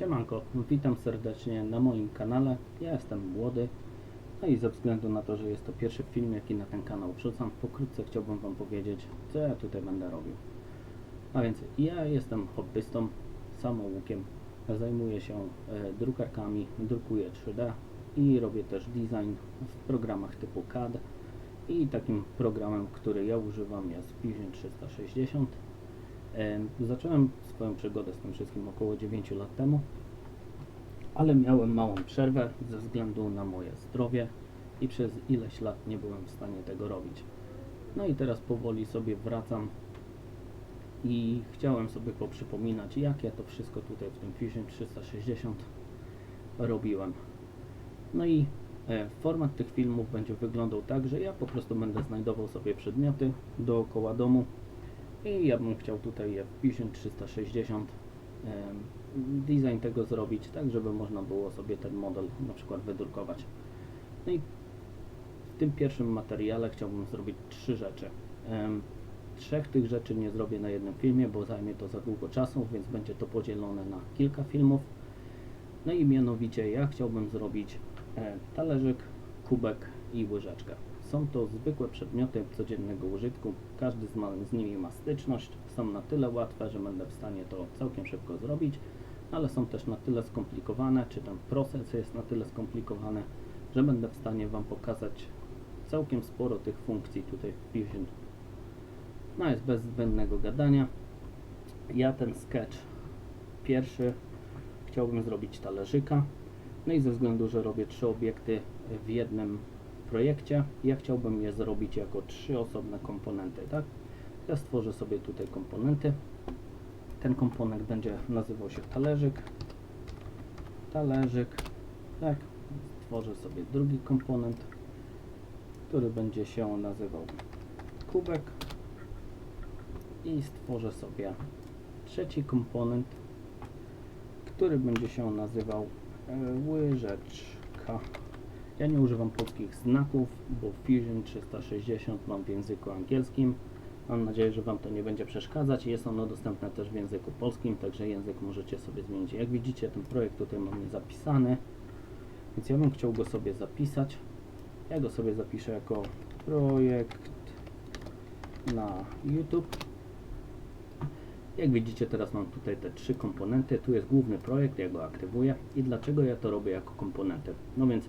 Siemanko, witam serdecznie na moim kanale. Ja jestem młody, no i ze względu na to, że jest to pierwszy film, jaki na ten kanał wrzucam, pokrótce chciałbym Wam powiedzieć, co ja tutaj będę robił. A więc ja jestem hobbystą, samoukiem, zajmuję się e, drukarkami, drukuję 3D i robię też design w programach typu CAD i takim programem, który ja używam jest Fusion 360. Em, Zacząłem swoją przygodę z tym wszystkim około 9 lat temu, ale miałem małą przerwę ze względu na moje zdrowie i przez ileś lat nie byłem w stanie tego robić. No i teraz powoli sobie wracam i chciałem sobie poprzypominać, jak ja to wszystko tutaj w tym Fusion 360 robiłem. No i e, format tych filmów będzie wyglądał tak, że ja po prostu będę znajdował sobie przedmioty dookoła domu i ja bym chciał tutaj je w Fusion 360 em, design tego zrobić, tak żeby można było sobie ten model na przykład wydrukować. No i w tym pierwszym materiale chciałbym zrobić trzy rzeczy. Trzech tych rzeczy nie zrobię na jednym filmie, bo zajmie to za długo czasu, więc będzie to podzielone na kilka filmów. No i mianowicie ja chciałbym zrobić e, talerzyk, kubek i łyżeczkę. Są to zwykłe przedmioty codziennego użytku. Każdy z, ma, z nimi ma styczność. Są na tyle łatwe, że będę w stanie to całkiem szybko zrobić, ale są też na tyle skomplikowane, czy ten proces jest na tyle skomplikowany, że będę w stanie Wam pokazać całkiem sporo tych funkcji tutaj w Fusion. No jest bez zbędnego gadania. Ja ten sketch pierwszy chciałbym zrobić talerzyka. No i ze względu, że robię trzy obiekty w jednym projekcie, ja chciałbym je zrobić jako trzy osobne komponenty, tak? Ja stworzę sobie tutaj komponenty. Ten komponent będzie nazywał się talerzyk. Talerzyk, tak? Stworzę sobie drugi komponent, który będzie się nazywał kubek. I stworzę sobie trzeci komponent, który będzie się nazywał e, łyżeczka. Ja nie używam polskich znaków, bo Fusion 360 mam w języku angielskim. Mam nadzieję, że Wam to nie będzie przeszkadzać. Jest ono dostępne też w języku polskim, także język możecie sobie zmienić. Jak widzicie, ten projekt tutaj mam zapisany, więc ja bym chciał go sobie zapisać. Ja go sobie zapiszę jako projekt na YouTube. Jak widzicie, teraz mam tutaj te trzy komponenty. Tu jest główny projekt, ja go aktywuję. I dlaczego ja to robię jako komponenty? No więc,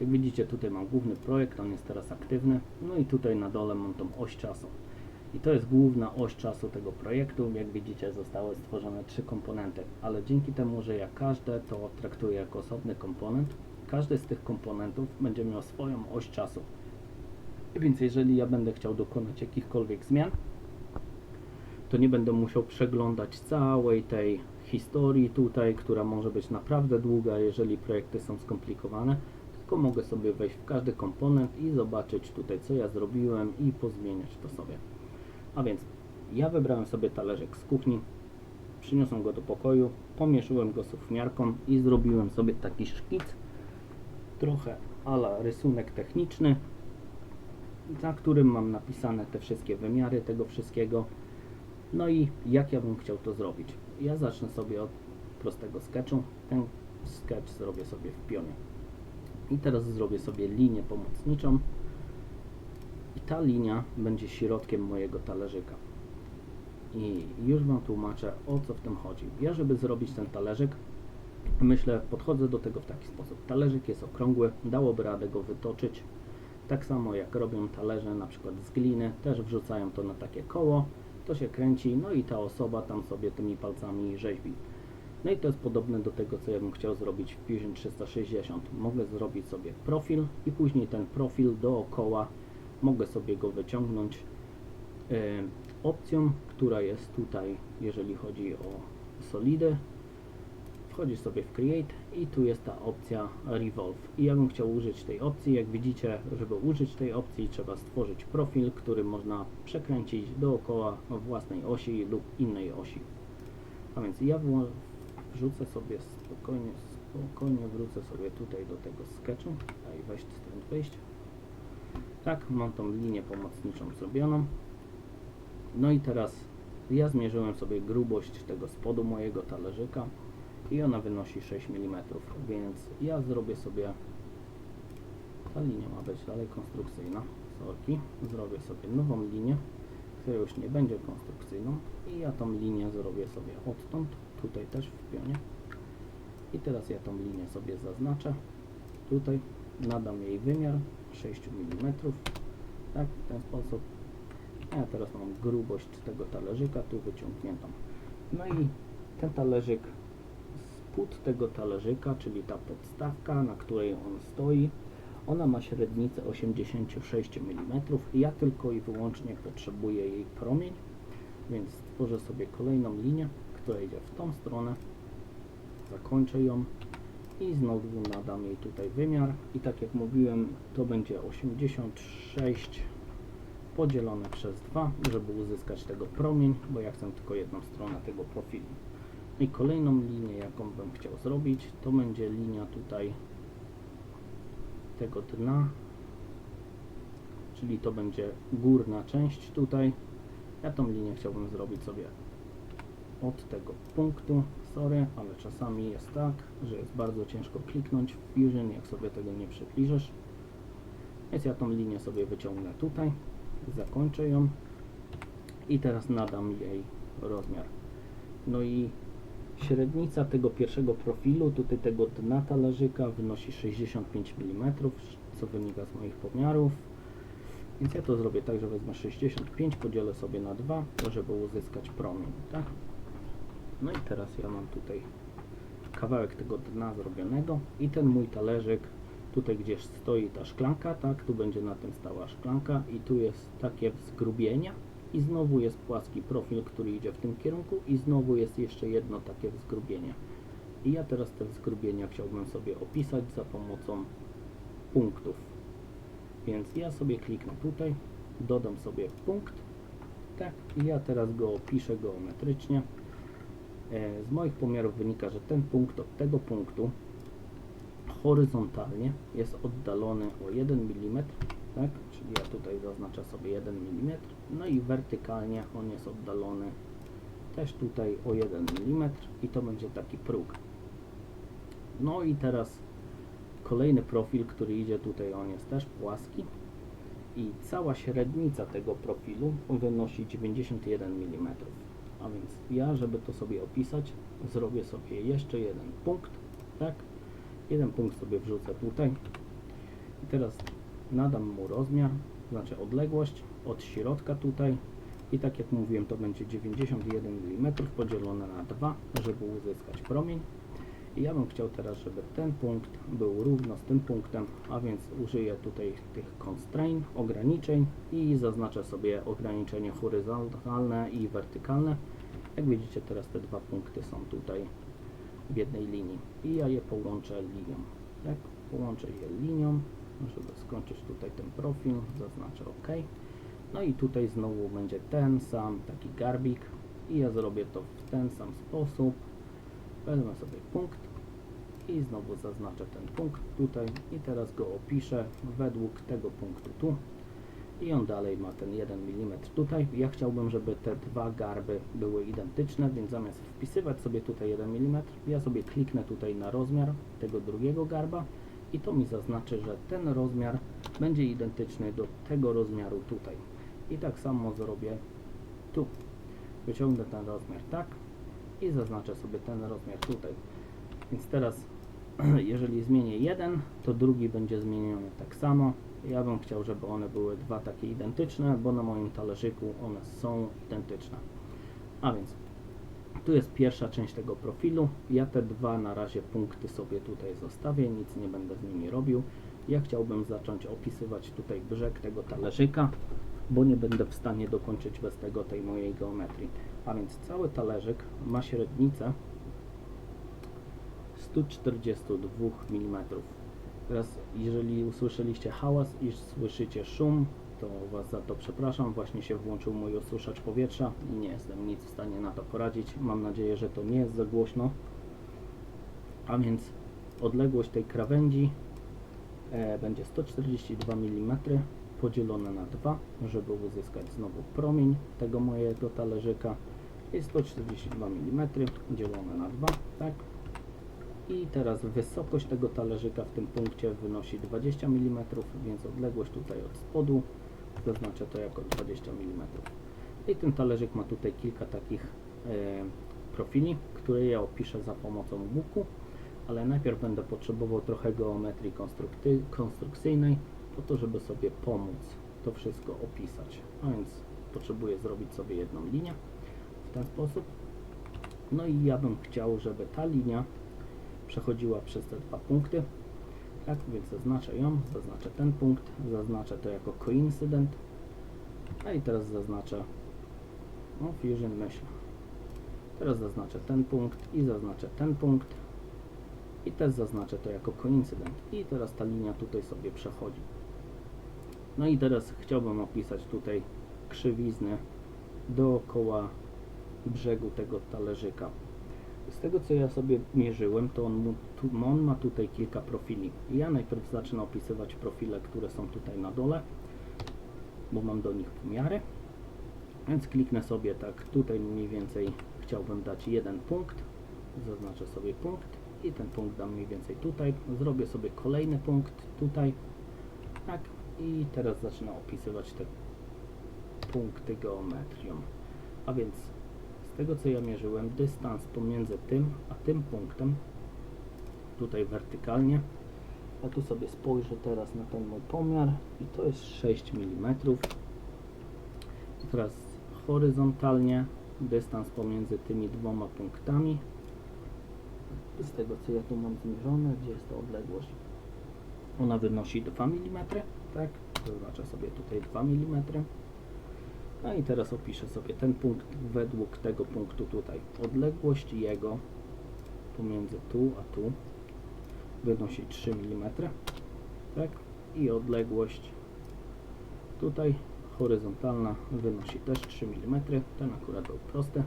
jak widzicie, tutaj mam główny projekt, on jest teraz aktywny. No i tutaj na dole mam tą oś czasu. I to jest główna oś czasu tego projektu. Jak widzicie, zostały stworzone trzy komponenty, ale dzięki temu, że ja każde to traktuję jako osobny komponent, każdy z tych komponentów będzie miał swoją oś czasu. Więc jeżeli ja będę chciał dokonać jakichkolwiek zmian, to nie będę musiał przeglądać całej tej historii tutaj, która może być naprawdę długa, jeżeli projekty są skomplikowane, tylko mogę sobie wejść w każdy komponent i zobaczyć tutaj, co ja zrobiłem i pozmieniać to sobie. A więc ja wybrałem sobie talerzyk z kuchni, przyniosłem go do pokoju, pomierzyłem go sufmiarką i zrobiłem sobie taki szkic, trochę ala rysunek techniczny, na którym mam napisane te wszystkie wymiary tego wszystkiego. No i jak ja bym chciał to zrobić? Ja zacznę sobie od prostego sketchu. Ten sketch zrobię sobie w pionie. I teraz zrobię sobie linię pomocniczą. I ta linia będzie środkiem mojego talerzyka. I już Wam tłumaczę o co w tym chodzi. Ja, żeby zrobić ten talerzyk, myślę, podchodzę do tego w taki sposób. Talerzyk jest okrągły, dałoby radę go wytoczyć. Tak samo jak robią talerze na przykład z gliny, też wrzucają to na takie koło, to się kręci, no i ta osoba tam sobie tymi palcami rzeźbi. No i to jest podobne do tego, co ja bym chciał zrobić w Fusion 360. Mogę zrobić sobie profil i później ten profil dookoła mogę sobie go wyciągnąć e, opcją, która jest tutaj, jeżeli chodzi o solidy. Wchodzisz sobie w Create i tu jest ta opcja Revolve. I ja bym chciał użyć tej opcji. Jak widzicie, żeby użyć tej opcji trzeba stworzyć profil, który można przekręcić dookoła własnej osi lub innej osi. A więc ja wrzucę sobie spokojnie, spokojnie wrócę sobie tutaj do tego sketchu. Daj weź stąd wyjść. Tak, mam tą linię pomocniczą zrobioną. No i teraz ja zmierzyłem sobie grubość tego spodu mojego talerzyka i ona wynosi 6 mm, więc ja zrobię sobie ta linia ma być dalej konstrukcyjna, sorki, zrobię sobie nową linię, która już nie będzie konstrukcyjną i ja tą linię zrobię sobie odtąd, tutaj też w pionie i teraz ja tą linię sobie zaznaczę, tutaj nadam jej wymiar 6 mm, tak, w ten sposób. Ja teraz mam grubość tego talerzyka tu wyciągniętą. No i ten talerzyk, spód tego talerzyka, czyli ta podstawka, na której on stoi, ona ma średnicę 86 mm. Ja tylko i wyłącznie potrzebuję jej promień, więc stworzę sobie kolejną linię, która idzie w tą stronę, zakończę ją i znowu nadam jej tutaj wymiar. I tak jak mówiłem to będzie 86 podzielone przez 2 żeby uzyskać tego promień bo ja chcę tylko jedną stronę tego profilu. I kolejną linię jaką bym chciał zrobić to będzie linia tutaj tego dna. Czyli to będzie górna część tutaj. Ja tą linię chciałbym zrobić sobie od tego punktu. Sorry, ale czasami jest tak, że jest bardzo ciężko kliknąć w Fusion, jak sobie tego nie przybliżysz. Więc ja tą linię sobie wyciągnę tutaj, zakończę ją i teraz nadam jej rozmiar. No i średnica tego pierwszego profilu, tutaj tego dna talerzyka wynosi 65 mm, co wynika z moich pomiarów. Więc ja to zrobię tak, że wezmę 65, podzielę sobie na 2, żeby uzyskać promień, tak? No i teraz ja mam tutaj kawałek tego dna zrobionego i ten mój talerzyk, tutaj gdzie stoi ta szklanka, tak, tu będzie na tym stała szklanka i tu jest takie zgrubienia i znowu jest płaski profil, który idzie w tym kierunku i znowu jest jeszcze jedno takie zgrubienie. I ja teraz te zgrubienia chciałbym sobie opisać za pomocą punktów. Więc ja sobie kliknę tutaj, dodam sobie punkt, tak, i ja teraz go opiszę geometrycznie. E, Z moich pomiarów wynika, że ten punkt od tego punktu horyzontalnie jest oddalony o 1 mm, tak? Czyli ja tutaj zaznaczę sobie 1 mm, no i wertykalnie on jest oddalony też tutaj o 1 mm i to będzie taki próg. No i teraz kolejny profil, który idzie tutaj, on jest też płaski i cała średnica tego profilu wynosi 91 mm. A więc ja, żeby to sobie opisać, zrobię sobie jeszcze jeden punkt, tak? Jeden punkt sobie wrzucę tutaj. I teraz nadam mu rozmiar, znaczy odległość od środka tutaj. I tak jak mówiłem, to będzie 91 mm podzielone na 2, żeby uzyskać promień. Ja bym chciał teraz, żeby ten punkt był równo z tym punktem, a więc użyję tutaj tych constraint, ograniczeń i zaznaczę sobie ograniczenie horyzontalne i wertykalne. Jak widzicie teraz te dwa punkty są tutaj w jednej linii i ja je połączę linią. Tak, połączę je linią, żeby skończyć tutaj ten profil, zaznaczę OK. No i tutaj znowu będzie ten sam taki garbik i ja zrobię to w ten sam sposób. Wezmę sobie punkt i znowu zaznaczę ten punkt tutaj i teraz go opiszę według tego punktu tu i on dalej ma ten 1 mm tutaj. Ja chciałbym, żeby te dwa garby były identyczne, więc zamiast wpisywać sobie tutaj 1 mm, ja sobie kliknę tutaj na rozmiar tego drugiego garba i to mi zaznaczy, że ten rozmiar będzie identyczny do tego rozmiaru tutaj. I tak samo zrobię tu. Wyciągnę ten rozmiar tak i zaznaczę sobie ten rozmiar tutaj. Więc teraz jeżeli zmienię jeden, to drugi będzie zmieniony tak samo. Ja bym chciał, żeby one były dwa takie identyczne, bo na moim talerzyku one są identyczne. A więc tu jest pierwsza część tego profilu. Ja te dwa na razie punkty sobie tutaj zostawię, nic nie będę z nimi robił. Ja chciałbym zacząć opisywać tutaj brzeg tego talerzyka, bo nie będę w stanie dokończyć bez tego tej mojej geometrii. A więc cały talerzyk ma średnicę 142 mm. Teraz, jeżeli usłyszeliście hałas i słyszycie szum, to Was za to przepraszam. Właśnie się włączył mój osuszacz powietrza i nie jestem nic w stanie na to poradzić. Mam nadzieję, że to nie jest za głośno. A więc odległość tej krawędzi e, będzie 142 mm podzielone na 2, żeby uzyskać znowu promień tego mojego talerzyka. Jest 142 mm dzielone na 2, tak? I teraz wysokość tego talerzyka w tym punkcie wynosi 20 mm, więc odległość tutaj od spodu zaznaczę to jako 20 mm. I ten talerzyk ma tutaj kilka takich e, profili, które ja opiszę za pomocą łuku, ale najpierw będę potrzebował trochę geometrii konstrukcyjnej, po to, żeby sobie pomóc to wszystko opisać. A więc potrzebuję zrobić sobie jedną linię w ten sposób. No i ja bym chciał, żeby ta linia przechodziła przez te dwa punkty. Tak, więc zaznaczę ją, zaznaczę ten punkt, zaznaczę to jako coincident. A i teraz zaznaczę no, Fusion myśl. Teraz zaznaczę ten punkt i zaznaczę ten punkt. I też zaznaczę to jako coincident. I teraz ta linia tutaj sobie przechodzi. No i teraz chciałbym opisać tutaj krzywizny dookoła brzegu tego talerzyka. Z tego co ja sobie mierzyłem, to on, tu, on ma tutaj kilka profili. Ja najpierw zacznę opisywać profile, które są tutaj na dole, bo mam do nich pomiary. Więc kliknę sobie tak, tutaj mniej więcej chciałbym dać jeden punkt, zaznaczę sobie punkt i ten punkt dam mniej więcej tutaj. Zrobię sobie kolejny punkt tutaj, tak, i teraz zacznę opisywać te punkty geometrią. A więc z tego co ja mierzyłem, dystans pomiędzy tym a tym punktem, tutaj wertykalnie, a tu sobie spojrzę teraz na ten mój pomiar i to jest 6 mm. Teraz horyzontalnie dystans pomiędzy tymi dwoma punktami, z tego co ja tu mam zmierzone, gdzie jest ta odległość, ona wynosi 2 mm, tak? Zaznaczę sobie tutaj 2 mm. No i teraz opiszę sobie ten punkt według tego punktu tutaj. Odległość jego pomiędzy tu a tu wynosi 3 mm, tak? I odległość tutaj horyzontalna wynosi też 3 mm. Ten akurat był prosty.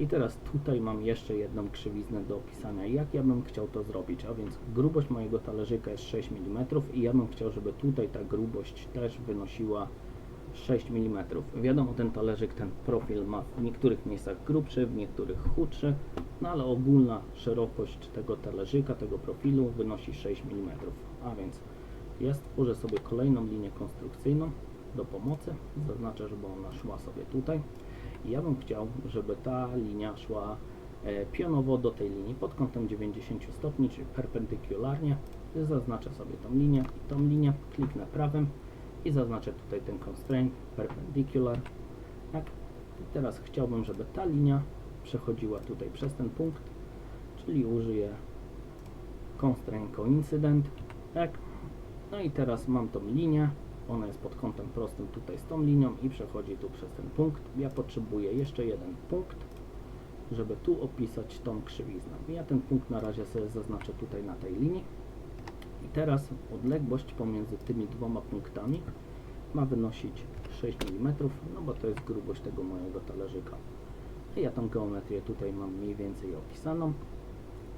I teraz tutaj mam jeszcze jedną krzywiznę do opisania. Jak ja bym chciał to zrobić? A więc grubość mojego talerzyka jest 6 mm i ja bym chciał, żeby tutaj ta grubość też wynosiła 6 mm. Wiadomo, ten talerzyk, ten profil ma w niektórych miejscach grubszy, w niektórych chudszy, no ale ogólna szerokość tego talerzyka, tego profilu wynosi 6 mm. A więc ja stworzę sobie kolejną linię konstrukcyjną do pomocy. Zaznaczę, żeby ona szła sobie tutaj. Ja bym chciał, żeby ta linia szła e, pionowo do tej linii pod kątem 90 stopni, czyli perpendykularnie. Zaznaczę sobie tą linię i tą linię, kliknę prawym i zaznaczę tutaj ten constraint perpendicular. Tak. I teraz chciałbym, żeby ta linia przechodziła tutaj przez ten punkt, czyli użyję constraint coincident. Tak. No i teraz mam tą linię, ona jest pod kątem prostym tutaj z tą linią i przechodzi tu przez ten punkt. Ja potrzebuję jeszcze jeden punkt, żeby tu opisać tą krzywiznę. Ja ten punkt na razie sobie zaznaczę tutaj na tej linii. I teraz odległość pomiędzy tymi dwoma punktami ma wynosić 6 mm, no bo to jest grubość tego mojego talerzyka. I ja tą geometrię tutaj mam mniej więcej opisaną.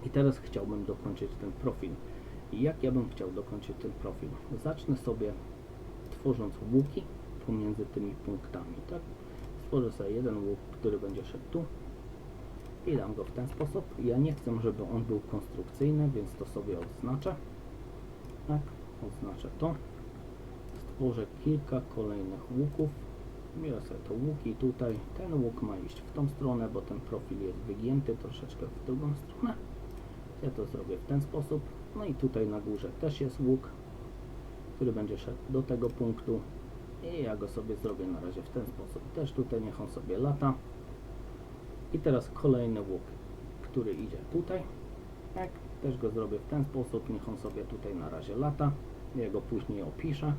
I teraz chciałbym dokończyć ten profil. I jak ja bym chciał dokończyć ten profil? Zacznę sobie tworząc łuki pomiędzy tymi punktami, tak? Stworzę sobie jeden łuk, który będzie szedł tu i dam go w ten sposób. Ja nie chcę, żeby on był konstrukcyjny, więc to sobie odznaczę. Tak, odznaczę to. Stworzę kilka kolejnych łuków. Biorę sobie to łuki tutaj. Ten łuk ma iść w tą stronę, bo ten profil jest wygięty troszeczkę w drugą stronę. Ja to zrobię w ten sposób. No i tutaj na górze też jest łuk, który będzie szedł do tego punktu i ja go sobie zrobię na razie w ten sposób. Też tutaj niech on sobie lata. I teraz kolejny łuk, który idzie tutaj. Tak, też go zrobię w ten sposób, niech on sobie tutaj na razie lata. Ja go później opiszę.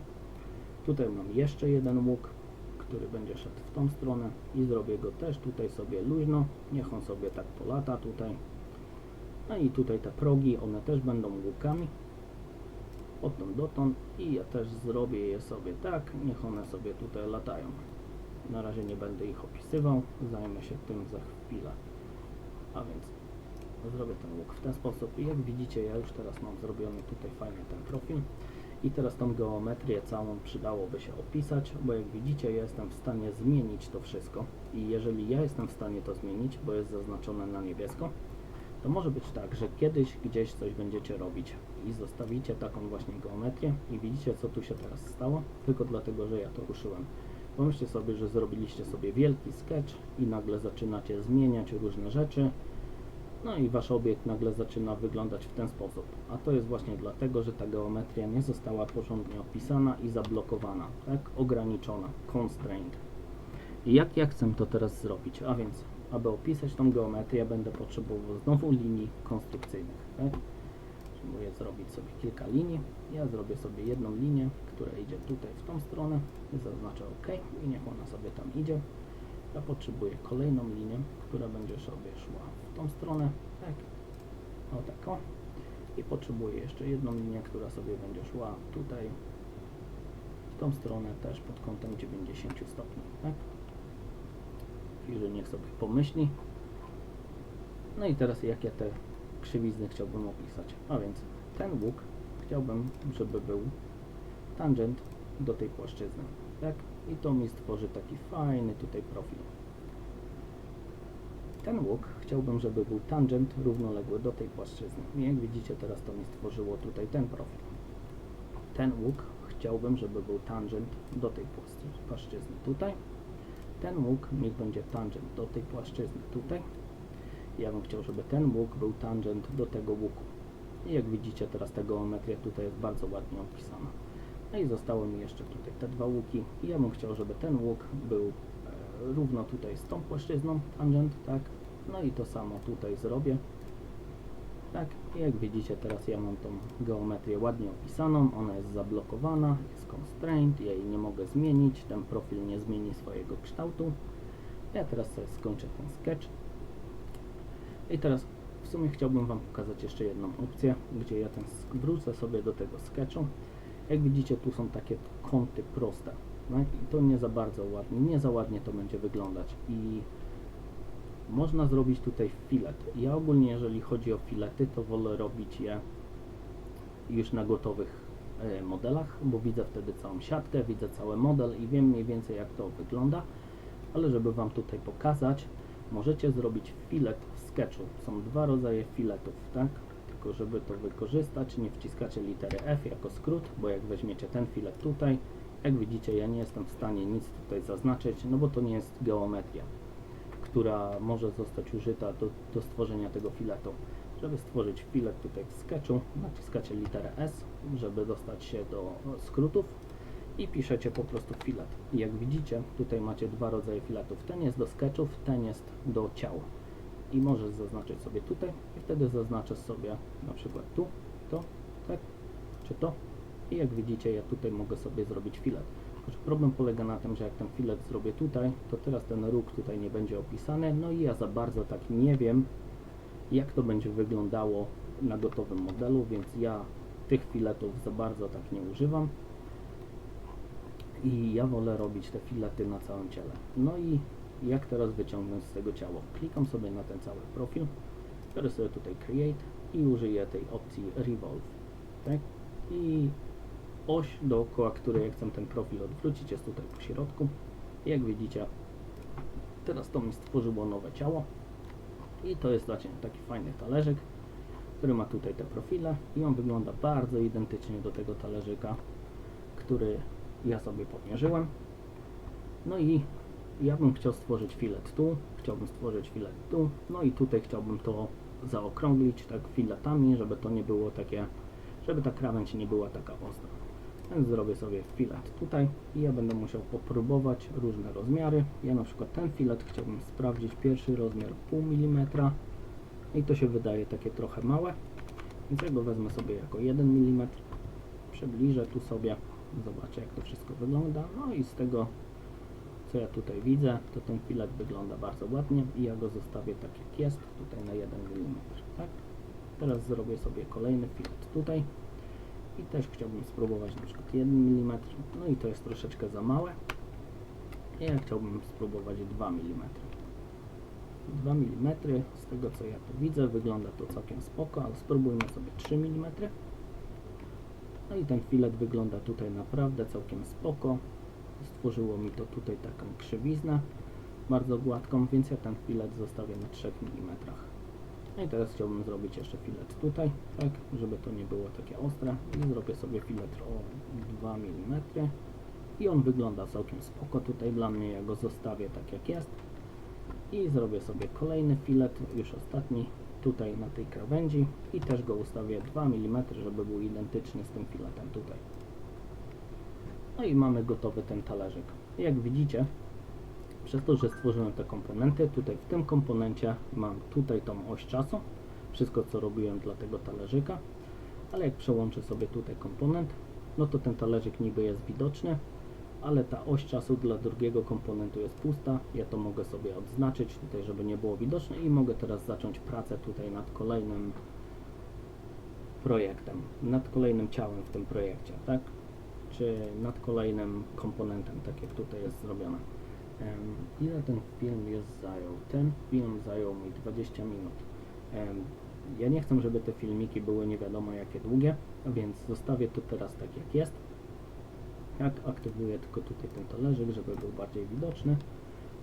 Tutaj mam jeszcze jeden łuk, który będzie szedł w tą stronę i zrobię go też tutaj sobie luźno. Niech on sobie tak polata tutaj. No i tutaj te progi, one też będą łukami odtąd dotąd i ja też zrobię je sobie tak, niech one sobie tutaj latają. Na razie nie będę ich opisywał, zajmę się tym za chwilę. A więc zrobię ten łuk w ten sposób i jak widzicie ja już teraz mam zrobiony tutaj fajnie ten profil i teraz tą geometrię całą przydałoby się opisać, bo jak widzicie ja jestem w stanie zmienić to wszystko i jeżeli ja jestem w stanie to zmienić, bo jest zaznaczone na niebiesko, to może być tak, że kiedyś gdzieś coś będziecie robić i zostawicie taką właśnie geometrię i widzicie co tu się teraz stało, tylko dlatego, że ja to ruszyłem. Pomyślcie sobie, że zrobiliście sobie wielki sketch i nagle zaczynacie zmieniać różne rzeczy, no i wasz obiekt nagle zaczyna wyglądać w ten sposób. A to jest właśnie dlatego, że ta geometria nie została porządnie opisana i zablokowana, tak? Ograniczona, constrained. I jak ja chcę to teraz zrobić? A więc, aby opisać tą geometrię, będę potrzebował znowu linii konstrukcyjnych, tak? Spróbuję zrobić sobie kilka linii. Ja zrobię sobie jedną linię, która idzie tutaj w tą stronę. Zaznaczę OK i niech ona sobie tam idzie. Ja potrzebuję kolejną linię, która będzie sobie szła w tą stronę, tak, o tak o. I potrzebuję jeszcze jedną linię, która sobie będzie szła tutaj, w tą stronę też pod kątem 90 stopni, tak. Chwilę niech sobie pomyśli. No i teraz jak ja te krzywizny chciałbym opisać. A więc ten łuk chciałbym, żeby był tangent do tej płaszczyzny, tak? I to mi stworzy taki fajny tutaj profil. Ten łuk chciałbym, żeby był tangent równoległy do tej płaszczyzny. I jak widzicie, teraz to mi stworzyło tutaj ten profil. Ten łuk chciałbym, żeby był tangent do tej płaszczy- płaszczyzny tutaj. Ten łuk niech będzie tangent do tej płaszczyzny tutaj. Ja bym chciał, żeby ten łuk był tangent do tego łuku. I jak widzicie, teraz ta geometria tutaj jest bardzo ładnie opisana. No i zostało mi jeszcze tutaj te dwa łuki. I ja bym chciał, żeby ten łuk był e, równo tutaj z tą płaszczyzną, tangent, tak? No i to samo tutaj zrobię. Tak, i jak widzicie, teraz ja mam tą geometrię ładnie opisaną, ona jest zablokowana, jest constraint, ja jej nie mogę zmienić, ten profil nie zmieni swojego kształtu. Ja teraz sobie skończę ten sketch. I teraz w sumie chciałbym Wam pokazać jeszcze jedną opcję, gdzie ja ten wrócę sobie do tego sketchu. Jak widzicie, tu są takie kąty proste. Tak? I to nie za bardzo ładnie, nie za ładnie to będzie wyglądać. I można zrobić tutaj filet. Ja ogólnie, jeżeli chodzi o filety, to wolę robić je już na gotowych e, modelach, bo widzę wtedy całą siatkę, widzę cały model i wiem mniej więcej jak to wygląda. Ale żeby Wam tutaj pokazać, możecie zrobić filet sketchu. Są dwa rodzaje filetów, tak? Tylko żeby to wykorzystać, nie wciskacie litery F jako skrót, bo jak weźmiecie ten filet tutaj, jak widzicie, ja nie jestem w stanie nic tutaj zaznaczyć, no bo to nie jest geometria, która może zostać użyta do, do stworzenia tego filetu. Żeby stworzyć filet tutaj w sketchu, naciskacie literę S, żeby dostać się do skrótów i piszecie po prostu filet. Jak widzicie, tutaj macie dwa rodzaje filetów. Ten jest do sketchów, ten jest do ciał. I możesz zaznaczyć sobie tutaj i wtedy zaznaczę sobie na przykład tu, to, tak, czy to. I jak widzicie, ja tutaj mogę sobie zrobić filet. Problem polega na tym, że jak ten filet zrobię tutaj, to teraz ten róg tutaj nie będzie opisany, no i ja za bardzo tak nie wiem, jak to będzie wyglądało na gotowym modelu, więc ja tych filetów za bardzo tak nie używam i ja wolę robić te filety na całym ciele. No i jak teraz wyciągnąć z tego ciało? Klikam sobie na ten cały profil, biorę sobie tutaj Create i użyję tej opcji Revolve. Tak? I oś dookoła której chcę ten profil odwrócić jest tutaj po środku. Jak widzicie, teraz to mi stworzyło nowe ciało. I to jest właśnie taki fajny talerzyk, który ma tutaj te profile i on wygląda bardzo identycznie do tego talerzyka, który ja sobie pomierzyłem. No i ja bym chciał stworzyć filet tu, chciałbym stworzyć filet tu, no i tutaj chciałbym to zaokrąglić tak filetami, żeby to nie było takie, żeby ta krawędź nie była taka ostra. Więc zrobię sobie filet tutaj i ja będę musiał popróbować różne rozmiary. Ja na przykład ten filet chciałbym sprawdzić pierwszy rozmiar pół milimetra. I to się wydaje takie trochę małe, więc ja go wezmę sobie jako 1 mm, przybliżę tu sobie, zobaczę jak to wszystko wygląda, no i z tego co ja tutaj widzę, to ten filet wygląda bardzo ładnie i ja go zostawię tak jak jest, tutaj na 1 mm, tak? Teraz zrobię sobie kolejny filet tutaj i też chciałbym spróbować na przykład 1 mm, no i to jest troszeczkę za małe. Ja chciałbym spróbować 2 mm. 2 mm, z tego co ja tu widzę, wygląda to całkiem spoko, ale spróbujmy sobie 3 mm. No i ten filet wygląda tutaj naprawdę całkiem spoko. Stworzyło mi to tutaj taką krzywiznę bardzo gładką, więc ja ten filet zostawię na 3 mm. No i teraz chciałbym zrobić jeszcze filet tutaj, tak, żeby to nie było takie ostre. I zrobię sobie filet o 2 mm. I on wygląda całkiem spoko tutaj dla mnie, ja go zostawię tak jak jest. I zrobię sobie kolejny filet, już ostatni, tutaj na tej krawędzi. I też go ustawię 2 mm, żeby był identyczny z tym filetem tutaj. No i mamy gotowy ten talerzyk. Jak widzicie, przez to, że stworzyłem te komponenty, tutaj w tym komponencie mam tutaj tą oś czasu, wszystko co robiłem dla tego talerzyka, ale jak przełączę sobie tutaj komponent, no to ten talerzyk niby jest widoczny, ale ta oś czasu dla drugiego komponentu jest pusta, ja to mogę sobie odznaczyć tutaj, żeby nie było widoczne i mogę teraz zacząć pracę tutaj nad kolejnym projektem, nad kolejnym ciałem w tym projekcie, tak? Nad kolejnym komponentem, tak jak tutaj jest zrobione. Ile ten film jest zajął? Ten film zajął mi 20 minut. Ja nie chcę, żeby te filmiki były nie wiadomo jakie długie, więc zostawię to teraz tak jak jest. Jak aktywuję tylko tutaj ten talerzyk, żeby był bardziej widoczny.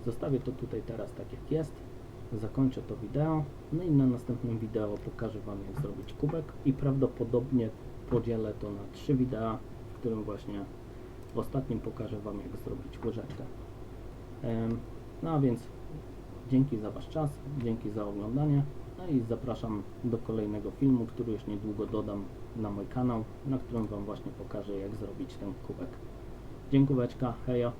Zostawię to tutaj teraz tak jak jest. Zakończę to wideo. No i na następnym wideo pokażę Wam jak zrobić kubek i prawdopodobnie podzielę to na trzy wideo, w którym właśnie w ostatnim pokażę Wam jak zrobić łyżeczkę. No a więc dzięki za Wasz czas, dzięki za oglądanie. No i zapraszam do kolejnego filmu, który już niedługo dodam na mój kanał, na którym Wam właśnie pokażę jak zrobić ten kubek. Dziękóweczka, hejo!